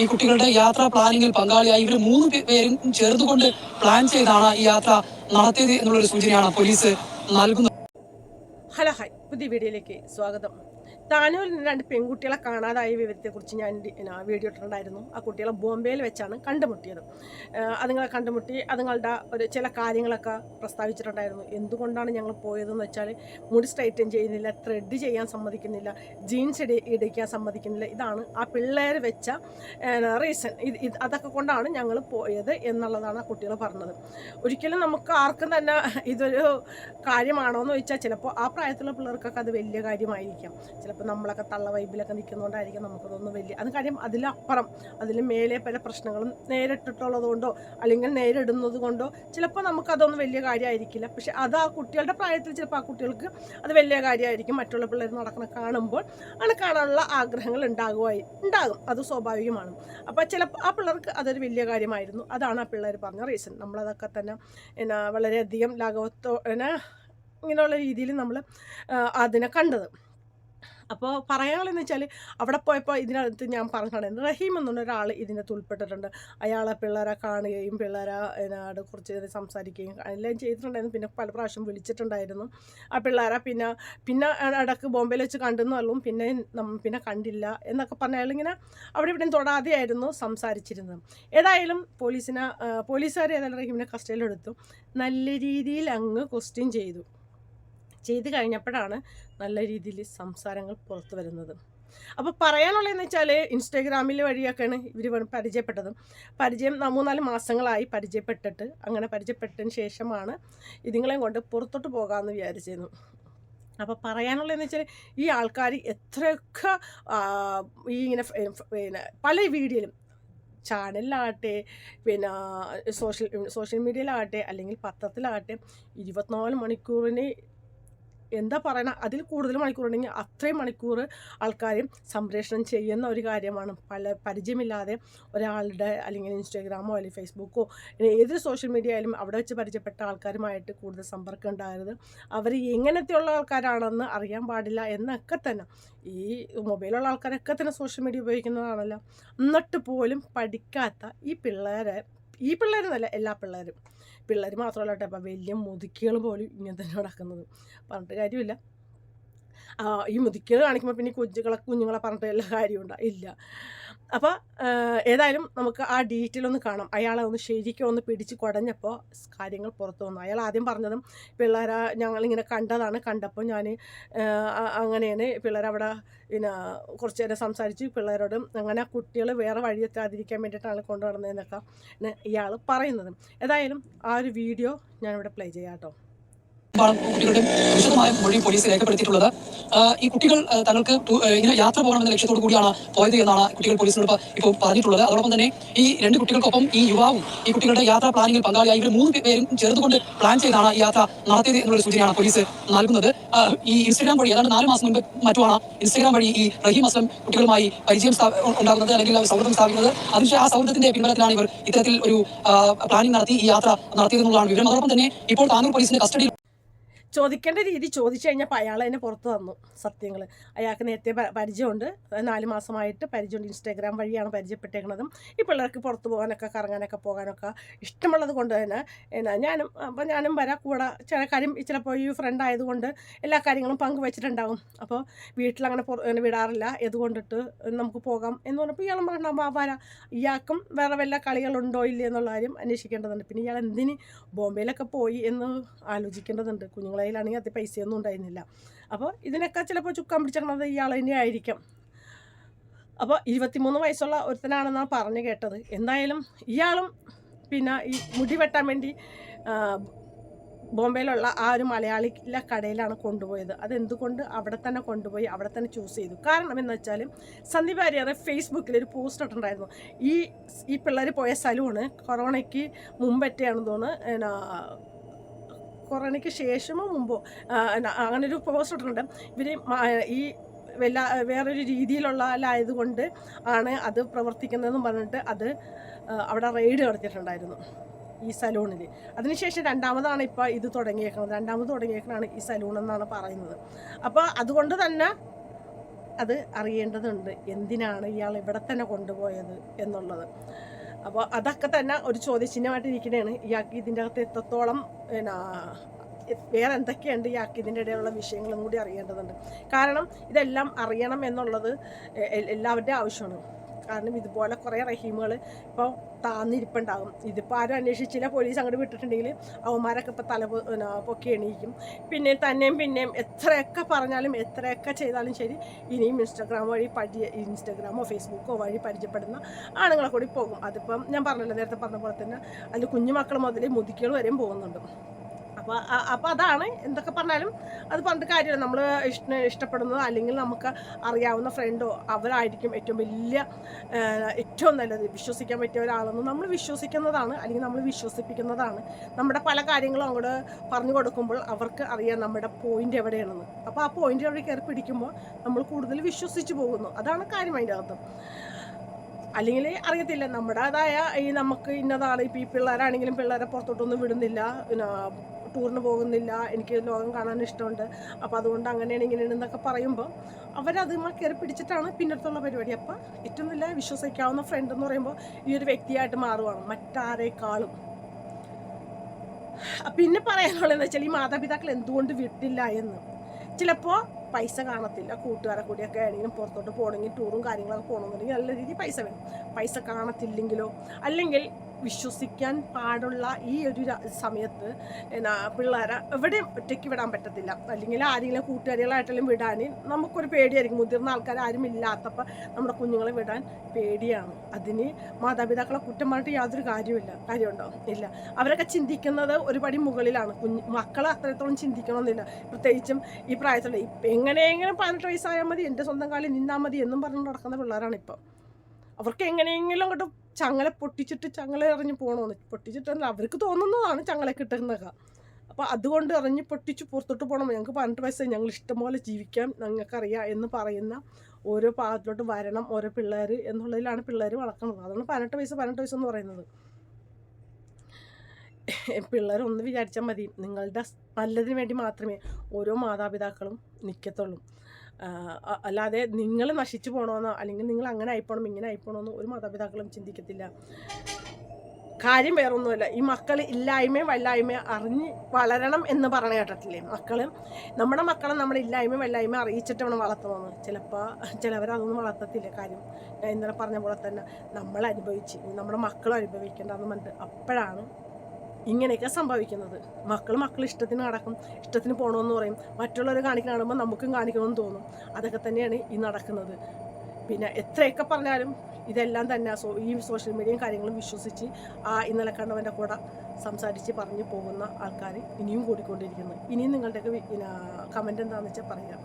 ഈ കുട്ടികളുടെ യാത്രാ പ്ലാനിങ്ങിൽ പങ്കാളിയായി ഇവർ മൂന്ന് പേരും ചേർന്നുകൊണ്ട് പ്ലാൻ ചെയ്താണ് ഈ യാത്ര നടത്തിയത് എന്നുള്ളൊരു സൂചനയാണ് പോലീസ് നൽകുന്നത്. Hello hi. പുതിയ വീഡിയോയിലേക്ക് സ്വാഗതം. താനൂരിൽ രണ്ട് പെൺകുട്ടികളെ കാണാതായ വിവരത്തെക്കുറിച്ച് ഞാൻ വീഡിയോ ഇട്ടിട്ടുണ്ടായിരുന്നു. ആ കുട്ടികളെ ബോംബെയിൽ വെച്ചാണ് കണ്ടുമുട്ടിയത്. അതുങ്ങളെ കണ്ടുമുട്ടി അതുങ്ങളുടെ ഒരു ചില കാര്യങ്ങളൊക്കെ പ്രസ്താവിച്ചിട്ടുണ്ടായിരുന്നു. എന്തുകൊണ്ടാണ് ഞങ്ങൾ പോയതെന്ന് വെച്ചാൽ മുടി സ്ട്രൈറ്റൻ ചെയ്യുന്നില്ല ത്രെഡ് ചെയ്യാൻ സമ്മതിക്കുന്നില്ല ജീൻസ് ഇടി ഇടിക്കാൻ സമ്മതിക്കുന്നില്ല. ഇതാണ് ആ പിള്ളേർ വെച്ച റീസൺ ഇത് അതൊക്കെ കൊണ്ടാണ് ഞങ്ങൾ പോയത് എന്നുള്ളതാണ് ആ കുട്ടികൾ പറഞ്ഞത്. ഒരിക്കലും നമുക്ക് ആർക്കും തന്നെ ഇതൊരു കാര്യമാണോ എന്ന് ചോദിച്ചാൽ ചിലപ്പോൾ ആ പ്രായത്തിലുള്ള പിള്ളേർക്കൊക്കെ അത് വലിയ കാര്യമായിരിക്കാം. ചിലപ്പോൾ നമ്മളൊക്കെ തള്ള വൈബിലൊക്കെ നിൽക്കുന്നതുകൊണ്ടായിരിക്കും നമുക്കതൊന്നും വലിയ അത് കാര്യം അതിലപ്പുറം അതിൽ മേലെ പല പ്രശ്നങ്ങളും നേരിട്ടിട്ടുള്ളത് കൊണ്ടോ അല്ലെങ്കിൽ നേരിടുന്നത് കൊണ്ടോ ചിലപ്പോൾ നമുക്കതൊന്നും വലിയ കാര്യമായിരിക്കില്ല പക്ഷെ അത് ആ കുട്ടികളുടെ പ്രായത്തിൽ ചിലപ്പോൾ ആ കുട്ടികൾക്ക് അത് വലിയ കാര്യമായിരിക്കും മറ്റുള്ള പിള്ളേർ നടക്കുന്ന കാണുമ്പോൾ അങ്ങനെ കാണാനുള്ള ആഗ്രഹങ്ങൾ ഉണ്ടാകുമായി ഉണ്ടാകും. അത് സ്വാഭാവികമാണ്. അപ്പോൾ ചിലപ്പോൾ ആ പിള്ളേർക്ക് അതൊരു വലിയ കാര്യമായിരുന്നു. അതാണ് ആ പിള്ളേർ പറഞ്ഞ റീസൺ നമ്മളതൊക്കെ തന്നെ എന്നാ വളരെയധികം ലാഘവത്തോ എന്നാ ഇങ്ങനെയുള്ള രീതിയിൽ നമ്മൾ അതിനെ കണ്ടത്. അപ്പോൾ പറയാനുള്ളതെന്ന് വെച്ചാൽ അവിടെ പോയപ്പോൾ ഇതിനകത്ത് ഞാൻ പറഞ്ഞതാണ് റഹീം എന്നുള്ള ഒരാൾ ഇതിനകത്ത് ഉൾപ്പെട്ടിട്ടുണ്ട്. അയാളെ പിള്ളേരെ കാണുകയും പിള്ളേരെ എന്നോട് കുറച്ച് സംസാരിക്കുകയും എല്ലാം ചെയ്തിട്ടുണ്ടായിരുന്നു. പിന്നെ പല പ്രാവശ്യം വിളിച്ചിട്ടുണ്ടായിരുന്നു. ആ പിള്ളേരെ പിന്നെ പിന്നെ ഇടയ്ക്ക് ബോംബെയിൽ വെച്ച് കണ്ടെന്നുള്ളൂ പിന്നെ നം- പിന്നെ കണ്ടില്ല എന്നൊക്കെ പറഞ്ഞ അയാളിങ്ങനെ അവിടെ ഇവിടെ തൊടാതെയായിരുന്നു സംസാരിച്ചിരുന്നത്. ഏതായാലും പോലീസിനെ പോലീസുകാർ ഏതായാലും റഹീമിനെ കസ്റ്റഡിയിലെടുത്തു. നല്ല രീതിയിൽ അങ്ങ് ക്വസ്റ്റ്യൻ ചെയ്തു. ചെയ്ത് കഴിഞ്ഞപ്പോഴാണ് നല്ല രീതിയിൽ സംസാരങ്ങൾ പുറത്തു വരുന്നത്. അപ്പോൾ പറയാനുള്ളതെന്ന് വെച്ചാൽ ഇൻസ്റ്റാഗ്രാമിൽ വഴിയൊക്കെയാണ് ഇവർ പരിചയപ്പെട്ടത്. പരിചയം മൂന്നാൽ മാസങ്ങളായി പരിചയപ്പെട്ടിട്ട് അങ്ങനെ പരിചയപ്പെട്ടതിന് ശേഷമാണ് ഇതുങ്ങളെയും കൊണ്ട് പുറത്തോട്ട് പോകാമെന്ന് വിചാരിച്ചിരുന്നു. അപ്പോൾ പറയാനുള്ളതെന്ന് വെച്ചാൽ ഈ ആൾക്കാർ എത്രയൊക്കെ ഈ ഇങ്ങനെ പിന്നെ പല വീഡിയോയിലും ചാനലിലാകട്ടെ പിന്നെ സോഷ്യൽ സോഷ്യൽ മീഡിയയിലാകട്ടെ അല്ലെങ്കിൽ പത്രത്തിലാകട്ടെ ഇരുപത്തിനാല് മണിക്കൂറിന് എന്താ പറയണ? അതിൽ കൂടുതൽ മണിക്കൂറുണ്ടെങ്കിൽ അത്രയും മണിക്കൂർ ആൾക്കാർ സംപ്രേഷണം ചെയ്യുന്ന ഒരു കാര്യമാണ്. പല പരിചയമില്ലാതെ ഒരാളുടെ അല്ലെങ്കിൽ ഇൻസ്റ്റാഗ്രാമോ അല്ലെങ്കിൽ ഫേസ്ബുക്കോ ഏതൊരു ഏത് സോഷ്യൽ മീഡിയ ആയാലും അവിടെ വെച്ച് പരിചയപ്പെട്ട ആൾക്കാരുമായിട്ട് കൂടുതൽ സമ്പർക്കം ഉണ്ടാകരുത്. അവർ എങ്ങനത്തെയുള്ള ആൾക്കാരാണെന്ന് അറിയാൻ പാടില്ല എന്നൊക്കെ തന്നെ. ഈ മൊബൈലുള്ള ആൾക്കാരൊക്കെ തന്നെ സോഷ്യൽ മീഡിയ ഉപയോഗിക്കുന്നതാണല്ലോ. എന്നിട്ട് പോലും പഠിക്കാത്ത ഈ പിള്ളേരെ ഈ പിള്ളേരെന്നല്ല എല്ലാ പിള്ളേരും. പിള്ളേർ മാത്രമല്ല കേട്ടോ അപ്പം വലിയ മുതുക്കികൾ പോലും ഇങ്ങനെ തന്നെ നടക്കുന്നത്. പറഞ്ഞിട്ട് കാര്യമില്ല. ഈ മുതുക്കികൾ കാണിക്കുമ്പോൾ പിന്നെ കുഞ്ഞുങ്ങളെ കുഞ്ഞുങ്ങളെ പറഞ്ഞിട്ട് എല്ലാ കാര്യവും കാര്യമുണ്ടോ ഇല്ല. അപ്പോൾ ഏതായാലും നമുക്ക് ആ ഡീറ്റെയിൽ ഒന്ന് കാണാം. അയാളെ ഒന്ന് ശരിക്കും ഒന്ന് പിടിച്ച് കുടഞ്ഞപ്പോൾ കാര്യങ്ങൾ പുറത്തു വന്നു. അയാൾ ആദ്യം പറഞ്ഞതും പിള്ളേരെ ഞങ്ങളിങ്ങനെ കണ്ടതാണ്. കണ്ടപ്പോൾ ഞാൻ അങ്ങനെയാണ് പിള്ളേരവിടെ പിന്നെ കുറച്ച് നേരം സംസാരിച്ച് പിള്ളേരോട് അങ്ങനെ കുട്ടികൾ വേറെ വഴി എത്താതിരിക്കാൻ വേണ്ടിയിട്ടാണ് കൊണ്ടുവരുന്നതെന്നൊക്കെ ഇയാൾ പറയുന്നത്. ഏതായാലും ആ ഒരു വീഡിയോ ഞാനിവിടെ പ്ലേ ചെയ്യാം കേട്ടോ ആണ് കുട്ടികളുടെ വിശദമായ മൊഴി പോലീസ് രേഖപ്പെടുത്തിയിട്ടുള്ളത്. ഈ കുട്ടികൾ തങ്ങൾക്ക് ഇങ്ങനെ യാത്ര പോകണമെന്ന ലക്ഷ്യത്തോടു കൂടിയാണ് പോയത് എന്നാണ് കുട്ടികൾ പോലീസിനോട് ഇപ്പോൾ പറഞ്ഞിട്ടുള്ളത്. അതോടൊപ്പം തന്നെ ഈ രണ്ട് കുട്ടികൾക്കൊപ്പം ഈ യുവാവും ഈ കുട്ടികളുടെ യാത്രാ പ്ലാനിങ്ങിൽ പങ്കാളിയായി. ഇവർ മൂന്ന് പേരും ചേർന്നുകൊണ്ട് പ്ലാൻ ചെയ്താണ് ഈ യാത്ര നടത്തിയത് എന്നുള്ളൊരു സൂചനയാണ് പോലീസ് നൽകുന്നത്. ഈ ഇൻസ്റ്റഗ്രാം വഴി ഏതാണ്ട് നാല് മാസം മുൻപ് മറ്റുമാണ് ഇൻസ്റ്റഗ്രാം വഴി ഈ റഹീം അസ്ലം കുട്ടികളുമായി പരിചയം ഉണ്ടാകുന്നത് അല്ലെങ്കിൽ സൗഹൃദം സ്ഥാപിക്കുന്നത്. അതിനുശേഷം ആ സൗഹൃദത്തിന്റെ പിൻബലത്തിലാണ് ഇവർ ഇത്തരത്തിൽ ഒരു പ്ലാനിംഗ് നടത്തി ഈ യാത്ര നടത്തിയതെന്നുള്ളതാണ് വിവരം. അതോടൊപ്പം തന്നെ ഇപ്പോൾ താനൂർ പോലീസിന്റെ കസ്റ്റഡിയിൽ ചോദിക്കേണ്ട രീതി ചോദിച്ചു കഴിഞ്ഞപ്പോൾ അയാൾ എന്നെ പുറത്ത് തന്നു സത്യങ്ങൾ. അയാൾക്ക് നേരത്തെ പരിചയമുണ്ട്. നാല് മാസമായിട്ട് പരിചയമുണ്ട്. ഇൻസ്റ്റാഗ്രാം വഴിയാണ് പരിചയപ്പെട്ടേക്കുന്നതും ഈ പിള്ളേർക്ക് പുറത്ത് പോകാനൊക്കെ കറങ്ങാനൊക്കെ പോകാനൊക്കെ ഇഷ്ടമുള്ളത് കൊണ്ട് തന്നെ എന്നാ ഞാനും അപ്പോൾ ഞാനും വരാം കൂടെ. ചില കാര്യം ചിലപ്പോൾ ഈ ഫ്രണ്ട് ആയതുകൊണ്ട് എല്ലാ കാര്യങ്ങളും പങ്കുവെച്ചിട്ടുണ്ടാവും. അപ്പോൾ വീട്ടിലങ്ങനെ പുറ- വിടാറില്ല. ഇതുകൊണ്ടിട്ട് നമുക്ക് പോകാം എന്ന് പറഞ്ഞപ്പോൾ ഇയാളും പറഞ്ഞാൽ വരാം. ഇയാൾക്കും വേറെ വല്ല കളികളുണ്ടോ ഇല്ലേ എന്നുള്ള കാര്യം അന്വേഷിക്കേണ്ടതുണ്ട്. പിന്നെ ഇയാൾ എന്തിന് ബോംബെയിലൊക്കെ പോയി എന്ന് ആലോചിക്കേണ്ടതുണ്ട്. കുഞ്ഞുങ്ങളെ കയ്യിലാണെങ്കിൽ അത് പൈസയൊന്നും ഉണ്ടായിരുന്നില്ല. അപ്പോൾ ഇതിനൊക്കെ ചിലപ്പോൾ ചുക്കാൻ പിടിച്ചിരുന്നത് ഇയാൾ തന്നെ ആയിരിക്കും. അപ്പോൾ ഇരുപത്തിമൂന്ന് വയസ്സുള്ള ഒരുത്തനാണെന്നാണ് പറഞ്ഞു കേട്ടത്. എന്തായാലും ഇയാളും പിന്നെ ഈ മുടി വെട്ടാൻ വേണ്ടി ബോംബെയിലുള്ള ആ ഒരു മലയാളിയിലെ കടയിലാണ് കൊണ്ടുപോയത്. അതെന്തുകൊണ്ട് അവിടെ തന്നെ കൊണ്ടുപോയി അവിടെ തന്നെ ചൂസ് ചെയ്തു? കാരണം എന്ന് വെച്ചാൽ സന്ദീപ് വാര്യറെ ഫേസ്ബുക്കിൽ ഒരു പോസ്റ്റ് ഇട്ടിട്ടുണ്ടായിരുന്നു. ഈ ഈ പിള്ളേർ പോയ സലൂണ് കൊറോണയ്ക്ക് മുമ്പറ്റെയാണെന്ന് തോന്നുന്നു കൊറോണയ്ക്ക് ശേഷമോ മുമ്പോ അങ്ങനൊരു പോസ്റ്റ് ഇട്ടിട്ടുണ്ട്. ഇവർ ഈ വല്ല വേറൊരു രീതിയിലുള്ള ആയതുകൊണ്ട് ആണ് അത് പ്രവർത്തിക്കുന്നതെന്ന് പറഞ്ഞിട്ട് അത് അവിടെ റെയ്ഡ് നടത്തിയിട്ടുണ്ടായിരുന്നു ഈ സലൂണിൽ അതിനുശേഷം രണ്ടാമതാണ് ഇപ്പോൾ ഇത് തുടങ്ങിയേക്കുന്നത്. രണ്ടാമത് തുടങ്ങിയേക്കണാണ് ഈ സലൂൺ എന്നാണ് പറയുന്നത്. അപ്പോൾ അതുകൊണ്ട് തന്നെ അത് അറിയേണ്ടതുണ്ട്. എന്തിനാണ് ഇയാൾ ഇവിടെ തന്നെ കൊണ്ടുപോയത് എന്നുള്ളത്. അപ്പോൾ അതൊക്കെ തന്നെ ഒരു ചോദ്യചിഹ്നമായിട്ട് ഇരിക്കുന്നതാണ് ഇയാൾക്ക് ഇതിന്റെ അകത്ത് എത്രത്തോളം പിന്നെ വേറെ എന്തൊക്കെയുണ്ട് ഇയാൾക്ക് ഇതിന്റെ ഇടയിലുള്ള വിഷയങ്ങളും കൂടി അറിയേണ്ടതുണ്ട്. കാരണം ഇതെല്ലാം അറിയണം എന്നുള്ളത് എല്ലാവരുടെയും ആവശ്യമാണ്. കാരണം ഇതുപോലെ കുറേ റഹീമുകൾ ഇപ്പോൾ താന്നിരിപ്പുണ്ടാകും. ഇതിപ്പോൾ ആരും അന്വേഷിച്ചില്ല പോലീസ് അങ്ങോട്ട് വിട്ടിട്ടുണ്ടെങ്കിൽ അവന്മാരൊക്കെ ഇപ്പോൾ തല പൊക്കി എണീക്കും. പിന്നെ തന്നെയും പിന്നെയും എത്രയൊക്കെ പറഞ്ഞാലും എത്രയൊക്കെ ചെയ്താലും ശരി ഇനിയും ഇൻസ്റ്റാഗ്രാം വഴി പരി ഇൻസ്റ്റാഗ്രാമോ ഫേസ്ബുക്കോ വഴി പരിചയപ്പെടുന്ന ആണുങ്ങളെ കൂടി പോകും. അതിപ്പം ഞാൻ പറഞ്ഞല്ലോ നേരത്തെ പറഞ്ഞ പോലെ തന്നെ അതിൽ കുഞ്ഞുമക്കൾ മുതൽ മുതുക്കികൾ വരെയും പോകുന്നുണ്ട്. അപ്പോൾ അപ്പോൾ അതാണ് എന്തൊക്കെ പറഞ്ഞാലും അത് പറഞ്ഞിട്ട് കാര്യമാണ് നമ്മൾ ഇഷ്ട ഇഷ്ടപ്പെടുന്നത് അല്ലെങ്കിൽ നമുക്ക് അറിയാവുന്ന ഫ്രണ്ടോ അവരായിരിക്കും ഏറ്റവും വലിയ ഏറ്റവും നല്ലത്. വിശ്വസിക്കാൻ പറ്റിയ ഒരാളെന്ന് നമ്മൾ വിശ്വസിക്കുന്നതാണ് അല്ലെങ്കിൽ നമ്മൾ വിശ്വസിപ്പിക്കുന്നതാണ്. നമ്മുടെ പല കാര്യങ്ങളും അങ്ങോട്ട് പറഞ്ഞു കൊടുക്കുമ്പോൾ അവർക്ക് അറിയാം നമ്മുടെ പോയിന്റ് എവിടെയാണെന്ന്. അപ്പോൾ ആ പോയിന്റ് എവിടെ കയറി പിടിക്കുമ്പോൾ നമ്മൾ കൂടുതൽ വിശ്വസിച്ച് പോകുന്നു. അതാണ് കാര്യം അതിന്റെ അർത്ഥം. അല്ലെങ്കിൽ അറിയത്തില്ല. നമ്മുടേതായ ഈ നമുക്ക് ഇന്നതാണ്. ഇപ്പം ഈ പിള്ളേരാണെങ്കിലും പിള്ളേരെ പുറത്തോട്ടൊന്നും വിടുന്നില്ല. ടൂറിന് പോകുന്നില്ല. എനിക്ക് ലോകം കാണാൻ ഇഷ്ടമുണ്ട്. അപ്പോൾ അതുകൊണ്ട് അങ്ങനെയാണ് ഇങ്ങനെയാണ് എന്നൊക്കെ പറയുമ്പോൾ അവരത് കയറി പിടിച്ചിട്ടാണ് പിന്നടുത്തുള്ള പരിപാടി. അപ്പോൾ ഏറ്റവും നല്ല വിശ്വസിക്കാവുന്ന ഫ്രണ്ട് എന്ന് പറയുമ്പോൾ ഈ ഒരു വ്യക്തിയായിട്ട് മാറുവാണ്. മറ്റാരേക്കാളും. പിന്നെ പറയാനുള്ളത് പറയാനുള്ളതെന്ന് വെച്ചാൽ ഈ മാതാപിതാക്കൾ എന്തുകൊണ്ട് വിട്ടില്ല എന്ന്. ചിലപ്പോൾ പൈസ കാണത്തില്ല. കൂട്ടുകാരെ കൂടിയൊക്കെ ആണെങ്കിലും പുറത്തോട്ട് പോകണമെങ്കിൽ ടൂറും കാര്യങ്ങളൊക്കെ പോകണമെന്നുണ്ടെങ്കിൽ നല്ല രീതിയിൽ പൈസ വേണം. പൈസ കാണത്തില്ലെങ്കിലോ അല്ലെങ്കിൽ വിശ്വസിക്കാൻ പാടുള്ള ഈ ഒരു സമയത്ത് എന്നാ പിള്ളേരെ എവിടെയും ഒറ്റയ്ക്ക് വിടാൻ പറ്റത്തില്ല. അല്ലെങ്കിൽ ആരെങ്കിലും കൂട്ടുകാരികളായിട്ടെല്ലാം വിടാൻ നമുക്കൊരു പേടിയായിരിക്കും. മുതിർന്ന ആൾക്കാർ ആരും ഇല്ലാത്തപ്പോൾ നമ്മുടെ കുഞ്ഞുങ്ങളെ വിടാൻ പേടിയാണ്. അതിന് മാതാപിതാക്കളെ കുറ്റം പറഞ്ഞിട്ട് യാതൊരു കാര്യമില്ല കാര്യമുണ്ടോ? ഇല്ല. അവരൊക്കെ ചിന്തിക്കുന്നത് ഒരു മുകളിലാണ്. കുഞ്ഞ് മക്കളെ അത്രത്തോളം ചിന്തിക്കണമെന്നില്ല. പ്രത്യേകിച്ചും ഈ പ്രായത്തിലുള്ള എങ്ങനെയെങ്കിലും പതിനെട്ട് വയസ്സായാൽ മതി. എന്റെ സ്വന്തം കാലിൽ നിന്നാൽ മതി എന്നും പറഞ്ഞ് നടക്കുന്ന പിള്ളേരാണ് ഇപ്പം അവർക്ക് എങ്ങനെയെങ്കിലും അങ്ങോട്ട് ചങ്ങല പൊട്ടിച്ചിട്ട് ചങ്ങല എറിഞ്ഞ് പോകണമെന്ന് പൊട്ടിച്ചിട്ട് അവർക്ക് തോന്നുന്നതാണ് ചങ്ങല കിട്ടുന്നതൊക്കെ. അപ്പോൾ അതുകൊണ്ട് എറിഞ്ഞ് പൊട്ടിച്ച് പുറത്തോട്ട് പോകണം ഞങ്ങൾക്ക് പതിനെട്ട് വയസ്സായി. ഞങ്ങൾ ഇഷ്ടംപോലെ ജീവിക്കാം ഞങ്ങൾക്കറിയാം എന്ന് പറയുന്ന ഓരോ ഭാഗത്തോട്ട് വരണം ഓരോ പിള്ളേർ എന്നുള്ളതിലാണ് പിള്ളേർ വളർക്കുന്നത് അതാണ് പതിനെട്ട് വയസ്സ് പതിനെട്ട് വയസ്സെന്ന് പറയുന്നത്. പിള്ളേർ ഒന്ന് വിചാരിച്ചാൽ മതി. നിങ്ങളുടെ നല്ലതിന് വേണ്ടി മാത്രമേ ഓരോ മാതാപിതാക്കളും നിൽക്കത്തുള്ളൂ അല്ലാതെ നിങ്ങൾ നശിച്ചു പോകണമെന്നോ അല്ലെങ്കിൽ നിങ്ങൾ അങ്ങനെ ആയിപ്പോണം ഇങ്ങനെ ആയിപ്പോണമെന്നോ ഒരു മാതാപിതാക്കളും ചിന്തിക്കത്തില്ല. കാര്യം വേറൊന്നുമല്ല ഈ മക്കൾ ഇല്ലായ്മയും വല്ലായ്മയും അറിഞ്ഞ് വളരണം എന്ന് പറഞ്ഞ കേട്ടിട്ടില്ലേ? മക്കൾ നമ്മുടെ മക്കളെ നമ്മൾ ഇല്ലായ്മയും വല്ലായ്മയും അറിയിച്ചിട്ട് വേണം വളർത്തണമെന്ന് ചിലപ്പോൾ ചിലവരതൊന്നും വളർത്തത്തില്ല കാര്യം ഞാൻ ഇന്നലെ പറഞ്ഞ പോലെ തന്നെ നമ്മൾ അനുഭവിച്ച് നമ്മുടെ മക്കളും അനുഭവിക്കേണ്ടതെന്ന് പറഞ്ഞിട്ട് അപ്പോഴാണ് ഇങ്ങനെയൊക്കെ സംഭവിക്കുന്നത്. മക്കൾ മക്കൾ ഇഷ്ടത്തിന് നടക്കും ഇഷ്ടത്തിന് പോകണമെന്ന് പറയും. മറ്റുള്ളവർ കാണിക്കുന്ന കാണുമ്പോൾ നമുക്കും കാണിക്കണമെന്ന് തോന്നും. അതൊക്കെ തന്നെയാണ് ഈ നടക്കുന്നത്. പിന്നെ എത്രയൊക്കെ പറഞ്ഞാലും ഇതെല്ലാം തന്നെ സോ ഈ സോഷ്യൽ മീഡിയയും കാര്യങ്ങളും വിശ്വസിച്ച് ആ ഇന്നലെ കണ്ടവന്റെ കൂടെ സംസാരിച്ച് പറഞ്ഞു പോകുന്ന ആൾക്കാർ ഇനിയും കൂടിക്കൊണ്ടിരിക്കുന്നു. ഇനിയും നിങ്ങളുടെയൊക്കെ കമന്റ് എന്താണെന്ന് വെച്ചാൽ പറയാം.